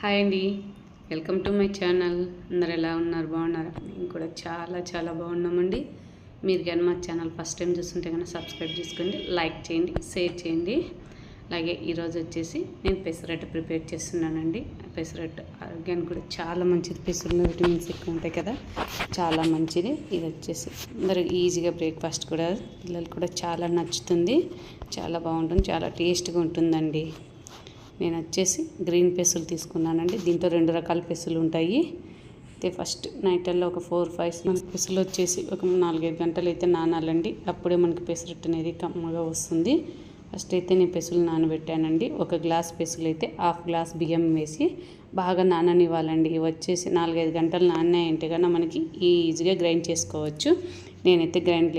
Hi అండి. Welcome to my channel. అందరు ఎలా ఉన్నారు? బాగున్నారు? మేము కూడా చాలా చాలా బాగున్నామండి. మీరు కానీ మా ఛానల్ ఫస్ట్ టైం చూస్తుంటే కనుక సబ్స్క్రైబ్ చేసుకోండి లైక్ చేయండి షేర్ చేయండి. అలాగే ఈరోజు వచ్చేసి నేను పెసరట్టు ప్రిపేర్ చేస్తున్నానండి. పెసరట్టు ఆరోగ్యానికి కూడా చాలా మంచిది. పెసరులో విటమిన్స్ ఎక్కువ ఉంటాయి కదా చాలా మంచిది. ఇది వచ్చేసి అందరూ ఈజీగా బ్రేక్ఫాస్ట్ కూడా పిల్లలు కూడా చాలా నచ్చుతుంది. చాలా బాగుంటుంది చాలా టేస్ట్గా ఉంటుందండి. నేను వచ్చేసి గ్రీన్ పెసులు తీసుకున్నానండి. దీంట్లో రెండు రకాల పెసులు ఉంటాయి. అయితే ఫస్ట్ నైటల్లో ఒక ఫోర్ ఫైవ్ మనకి పెసులు వచ్చేసి ఒక నాలుగైదు గంటలు అయితే నానాలండి. అప్పుడే మనకి పెసరట్టు అనేది కమ్మగా వస్తుంది. ఫస్ట్ అయితే నేను పెసులు నానబెట్టానండి. ఒక గ్లాస్ పెసులు అయితే హాఫ్ గ్లాస్ బియ్యం వేసి బాగా నాననివ్వాలండి. ఇవి వచ్చేసి నాలుగైదు గంటలు నానాయంటే కన్నా మనకి ఈజీగా గ్రైండ్ చేసుకోవచ్చు. నేనైతే గ్రైండ్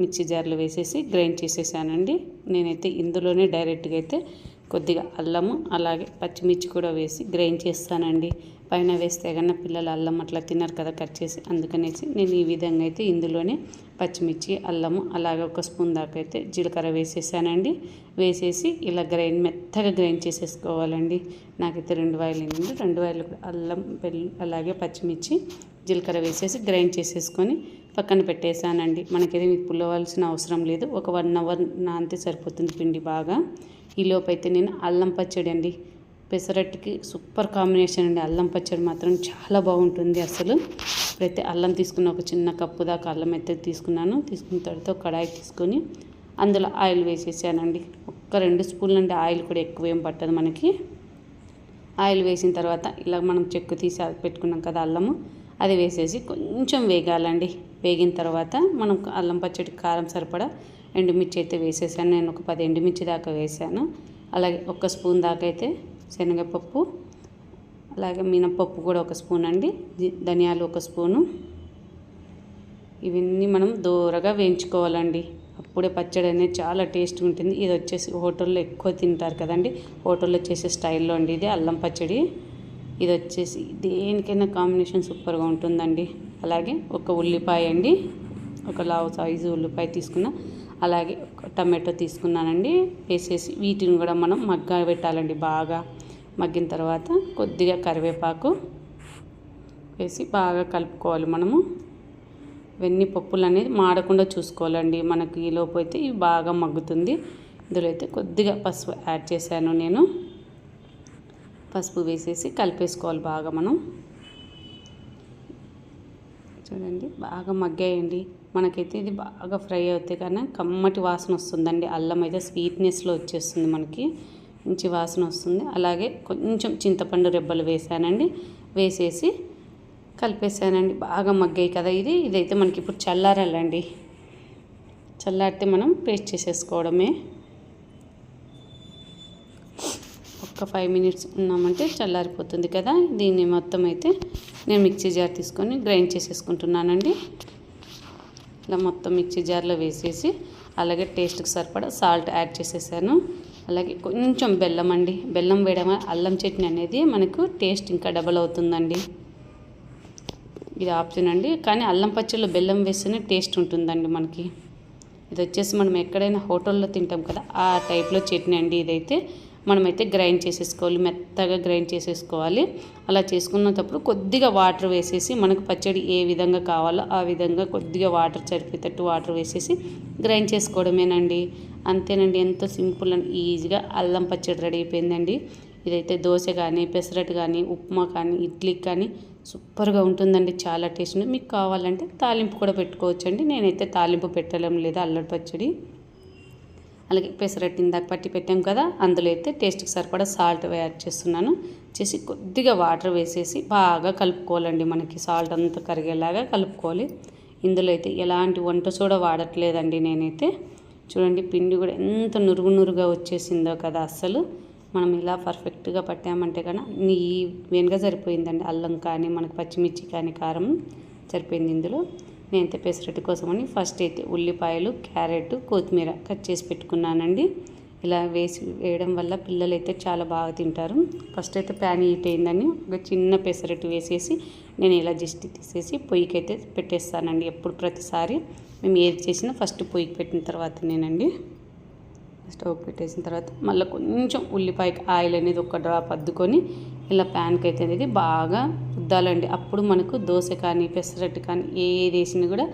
మిక్సీ జార్లో వేసేసి గ్రైండ్ చేసేసానండి. నేనైతే ఇందులోనే డైరెక్ట్గా అయితే కొద్దిగా అల్లము అలాగే పచ్చిమిర్చి కూడా వేసి గ్రైండ్ చేస్తానండి. పైన వేస్తే కన్నా పిల్లలు అల్లం అట్లా తిన్నారు కదా కట్ చేసి. అందుకనేసి నేను ఈ విధంగా అయితే ఇందులోనే పచ్చిమిర్చి అల్లము అలాగే ఒక స్పూన్ దాకా అయితే జీలకర్ర వేసేసానండి. వేసేసి ఇలా గ్రైండ్ మెత్తగా గ్రైండ్ చేసేసుకోవాలండి. నాకైతే రెండు వాయిలు అయింది. రెండు వాయిలు అల్లం పెళ్ళి అలాగే పచ్చిమిర్చి జీలకర్ర వేసేసి గ్రైండ్ చేసేసుకొని పక్కన పెట్టేశానండి. మనకేది ఇది పుల్లవలసిన అవసరం లేదు. ఒక వన్ అవర్ నానితే సరిపోతుంది పిండి బాగా. ఈ అయితే నేను అల్లం పచ్చడి అండి. పెసరట్టుకి సూపర్ కాంబినేషన్ అండి. అల్లం పచ్చడి మాత్రం చాలా బాగుంటుంది అసలు. ఇప్పుడైతే అల్లం తీసుకున్న ఒక చిన్న కప్పు దాకా అల్లం అయితే తీసుకున్నాను. తీసుకున్న తర్వాత కడాయి తీసుకొని అందులో ఆయిల్ వేసేసానండి. ఒక్క రెండు స్పూన్లు అంటే ఆయిల్ కూడా ఎక్కువ ఏం పట్టదు మనకి. ఆయిల్ వేసిన తర్వాత ఇలా మనం చెక్కు తీసి పెట్టుకున్నాం కదా అల్లము. అది వేసేసి కొంచెం వేగాలండి. వేగిన తర్వాత మనం అల్లం పచ్చడి కారం సరిపడా ఎండుమిర్చి అయితే వేసేసాను. నేను ఒక పది ఎండుమిర్చి దాకా వేసాను. అలాగే ఒక స్పూన్ దాకా అయితే శనగపప్పు అలాగే మినపప్పు కూడా ఒక స్పూన్ అండి. ధనియాలు ఒక స్పూను. ఇవన్నీ మనం దూరగా వేయించుకోవాలండి. అప్పుడే పచ్చడి అనేది చాలా టేస్ట్గా ఉంటుంది. ఇది వచ్చేసి హోటల్లో ఎక్కువ తింటారు కదండి. హోటల్లో చేసే స్టైల్లో అండి ఇది అల్లం పచ్చడి. ఇది వచ్చేసి దేనికైనా కాంబినేషన్ సూపర్గా ఉంటుందండి. అలాగే ఒక ఉల్లిపాయ అండి ఒక లావు సైజు ఉల్లిపాయ తీసుకున్న. అలాగే టమాటో తీసుకున్నానండి. వేసేసి వీటిని కూడా మనం మగ్గ పెట్టాలండి బాగా. మగ్గిన తర్వాత కొద్దిగా కరివేపాకు వేసి బాగా కలుపుకోవాలి మనము. ఇవన్నీ పప్పులు అనేది మాడకుండా చూసుకోవాలండి. మనకి ఈ అయితే ఇవి బాగా మగ్గుతుంది. ఇందులో అయితే కొద్దిగా పసుపు యాడ్ చేశాను నేను. పసుపు వేసేసి కలిపేసుకోవాలి బాగా మనం. చూడండి. బాగా మగ్గాయండి. మనకైతే ఇది బాగా ఫ్రై అవుతే కానీ కమ్మటి వాసన వస్తుందండి. అల్లం అయితే స్వీట్నెస్లో వచ్చేస్తుంది మనకి. మంచి వాసన వస్తుంది. అలాగే కొంచెం చింతపండు రెబ్బలు వేసానండి. వేసేసి కలిపేసానండి. బాగా మగ్గాయి కదా ఇది. ఇదైతే మనకి ఇప్పుడు చల్లారాలండి. చల్లారితే మనం పేస్ట్ చేసేసుకోవడమే. ఒక్క ఫైవ్ మినిట్స్ ఉన్నామంటే చల్లారిపోతుంది కదా. దీన్ని మొత్తం అయితే నేను మిక్సీ జార్ తీసుకొని గ్రైండ్ చేసేసుకుంటున్నానండి. ఇలా మొత్తం మిక్సీ జార్లో వేసేసి అలాగే టేస్ట్కి సరిపడా సాల్ట్ యాడ్ చేసేసాను. అలాగే కొంచెం బెల్లం అండి. బెల్లం వేయడం అల్లం చట్నీ అనేది మనకు టేస్ట్ ఇంకా డబల్ అవుతుందండి. ఇది ఆప్షన్ అండి. కానీ అల్లం పచ్చళ్ళు బెల్లం వేస్తేనే టేస్ట్ ఉంటుందండి మనకి. ఇది వచ్చేసి మనం ఎక్కడైనా హోటల్లో తింటాం కదా ఆ టైప్లో చట్నీ అండి ఇదైతే. మనమైతే గ్రైండ్ చేసేసుకోవాలి మెత్తగా గ్రైండ్ చేసేసుకోవాలి. అలా చేసుకున్నప్పుడు కొద్దిగా వాటర్ వేసేసి మనకు పచ్చడి ఏ విధంగా కావాలో ఆ విధంగా కొద్దిగా వాటర్ సరిపోయేటట్టు వాటర్ వేసేసి గ్రైండ్ చేసుకోవడమేనండి. అంతేనండి ఎంతో సింపుల్ అండ్ ఈజీగా అల్లం పచ్చడి రెడీ అయిపోయిందండి. ఇదైతే దోశ కానీ పెసరట్టు కానీ ఉప్మా కానీ ఇడ్లీ కానీ సూపర్గా ఉంటుందండి. చాలా టేస్ట్ మీకు కావాలంటే తాలింపు కూడా పెట్టుకోవచ్చండి. నేనైతే తాలింపు పెట్టలేం లేదా అల్లడి పచ్చడి. అలాగే పెసరట్టు ఇందాక పట్టి పెట్టాం కదా అందులో అయితే టేస్ట్కి సరిపడా సాల్ట్ యాడ్ చేస్తున్నాను. చేసి కొద్దిగా వాటర్ వేసేసి బాగా కలుపుకోవాలండి మనకి సాల్ట్ అంతా కరిగేలాగా కలుపుకోవాలి. ఇందులో అయితే ఎలాంటి వంట సోడా వాడట్లేదండి నేనైతే. చూడండి పిండి కూడా ఎంత నురుగు నురుగా వచ్చేసిందో కదా అస్సలు. మనం ఇలా పర్ఫెక్ట్గా పట్టామంటే కన్నా నీ వెనుక సరిపోయిందండి. అల్లం కానీ మనకు పచ్చిమిర్చి కానీ కారం సరిపోయింది ఇందులో. నేనైతే పెసరట్టు కోసమని ఫస్ట్ అయితే ఉల్లిపాయలు క్యారెట్ కొత్తిమీర కట్ చేసి పెట్టుకున్నానండి. ఇలా వేసి వేయడం వల్ల పిల్లలు అయితే చాలా బాగా తింటారు. ఫస్ట్ అయితే ప్యాన్ హీట్ అయిందని ఒక చిన్న పెసరట్టు వేసేసి నేను ఇలా జస్ట్ తీసేసి పొయ్యికి అయితే పెట్టేస్తానండి ఎప్పుడు ప్రతిసారి. మేము ఏది చేసినా ఫస్ట్ పొయ్యికి పెట్టిన తర్వాత నేనండి స్టవ్ పెట్టేసిన తర్వాత మళ్ళీ కొంచెం ఉల్లిపాయకి ఆయిల్ అనేది ఒక డ్రాప్ అద్దుకొని ఇలా ప్యాన్కి అయితే అనేది బాగా ఉద్దాలండి. అప్పుడు మనకు దోశ కానీ పెసరట్టు కానీ ఏది వేసినా కూడా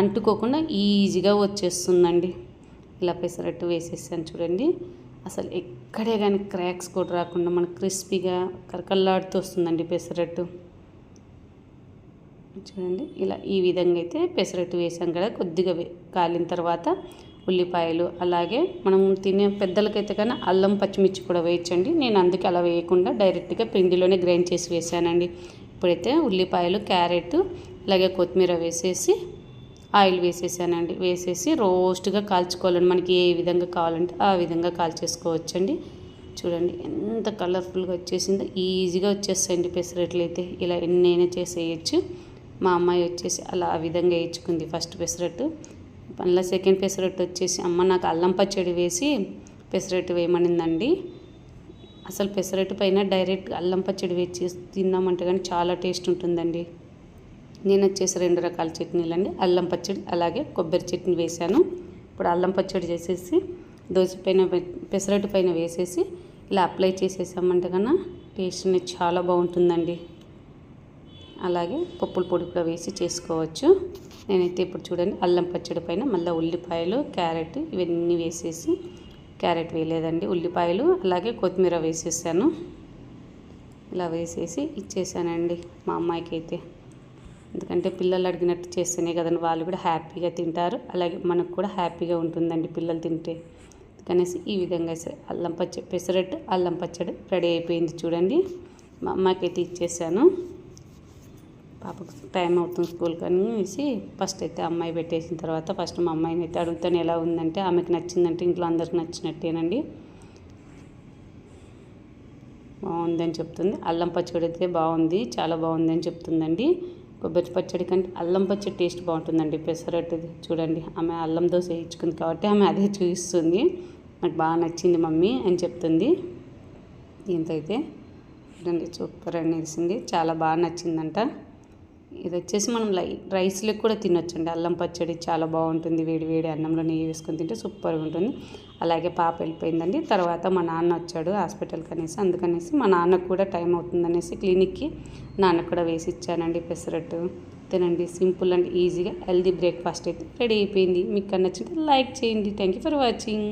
అంటుకోకుండా ఈజీగా వచ్చేస్తుందండి. ఇలా పెసరట్టు వేసేసాను చూడండి. అసలు ఎక్కడే కానీ క్రాక్స్ కూడా రాకుండా మనకు క్రిస్పీగా కరకల్లాడుతూ వస్తుందండి పెసరట్టు. చూడండి ఇలా ఈ విధంగా అయితే పెసరట్టు వేసాం కదా కొద్దిగా కాలిన తర్వాత ఉల్లిపాయలు అలాగే మనం తినే పెద్దలకైతే కానీ అల్లం పచ్చిమిర్చి కూడా వేయచ్చండి. నేను అందుకే అలా వేయకుండా డైరెక్ట్గా పిండిలోనే గ్రైండ్ చేసి వేసానండి. ఇప్పుడైతే ఉల్లిపాయలు క్యారెట్ అలాగే కొత్తిమీర వేసేసి ఆయిల్ వేసేసానండి. వేసేసి రోస్ట్గా కాల్చుకోవాలండి. మనకి ఏ విధంగా కావాలంటే ఆ విధంగా కాల్చేసుకోవచ్చండి. చూడండి ఎంత కలర్ఫుల్గా వచ్చేసిందో. ఈజీగా వచ్చేస్తాయండి పెసరట్లు అయితే. ఇలా ఎన్నైనా చేసేయచ్చు. మా అమ్మాయి వచ్చేసి అలా ఆ విధంగా వేయించుకుంది ఫస్ట్ పెసరట్టు. మళ్ళీ సెకండ్ పెసరట్టు వచ్చేసి అమ్మ నాకు అల్లం పచ్చడి వేసి పెసరట్టు వేయమనిందండి. అసలు పెసరట్టు పైన డైరెక్ట్ అల్లం పచ్చడి వేసి తిందామంటే కానీ చాలా టేస్ట్ ఉంటుందండి. నేను వచ్చేసి రెండు రకాల చట్నీలు అండి అల్లం పచ్చడి అలాగే కొబ్బరి చట్నీ వేశాను. ఇప్పుడు అల్లం పచ్చడి చేసేసి దోశ పైన పెసరట్టు పైన వేసేసి ఇలా అప్లై చేసేసామంటే కన్నా టేస్ట్ అనేది చాలా బాగుంటుందండి. అలాగే పప్పుల పొడి కూడా వేసి చేసుకోవచ్చు. నేనైతే ఇప్పుడు చూడండి అల్లం పచ్చడి పైన మళ్ళీ ఉల్లిపాయలు క్యారెట్ ఇవన్నీ వేసేసి క్యారెట్ వేయలేదండి ఉల్లిపాయలు అలాగే కొత్తిమీర వేసేసాను. ఇలా వేసేసి ఇచ్చేసానండి మా అమ్మాయికి అయితే ఎందుకంటే పిల్లలు అడిగినట్టు చేస్తేనే కదండి వాళ్ళు కూడా హ్యాపీగా తింటారు అలాగే మనకు కూడా హ్యాపీగా ఉంటుందండి పిల్లలు తింటే. కనేసి ఈ విధంగా అల్లం పచ్చడి పెసరట్టు అల్లం పచ్చడి రెడీ అయిపోయింది చూడండి మా అమ్మాయికి అయితే ఇచ్చేసాను. పాపకు టైం అవుతుంది స్కూల్కి అనేసి ఫస్ట్ అయితే అమ్మాయి పెట్టేసిన తర్వాత ఫస్ట్ మా అమ్మాయిని అయితే అడుగుతాను ఎలా ఉందంటే ఆమెకు నచ్చిందంటే ఇంట్లో అందరికి నచ్చినట్టేనండి. బాగుందని చెప్తుంది. అల్లం పచ్చడి అయితే బాగుంది చాలా బాగుంది అని చెప్తుందండి. కొబ్బరి పచ్చడి కంటే అల్లం పచ్చడి టేస్ట్ బాగుంటుందండి పెసరట్టుది. చూడండి ఆమె అల్లం దోశ వేయించుకుంది కాబట్టి ఆమె అదే చూపిస్తుంది నాకు బాగా నచ్చింది మమ్మీ అని చెప్తుంది. దీంతో అయితే చూడండి సూపర్ అనేసింది. చాలా బాగా నచ్చిందంట. ఇది వచ్చేసి మనం లై రైస్లోకి కూడా తినొచ్చండి. అల్లం పచ్చడి చాలా బాగుంటుంది. వేడి వేడి అన్నంలో నెయ్యి వేసుకొని తింటే సూపర్గా ఉంటుంది. అలాగే పాప వెళ్ళిపోయిందండి. తర్వాత మా నాన్న వచ్చాడు హాస్పిటల్కి అనేసి. అందుకనేసి మా నాన్నకు కూడా టైం అవుతుందనేసి క్లినిక్కి నాన్నకు కూడా వేసి ఇచ్చానండి పెసరట్టు. తినండి. సింపుల్ అండ్ ఈజీగా హెల్దీ బ్రేక్ఫాస్ట్ అయితే రెడీ అయిపోయింది. మీకు నచ్చింటే లైక్ చేయండి. Thank you for watching.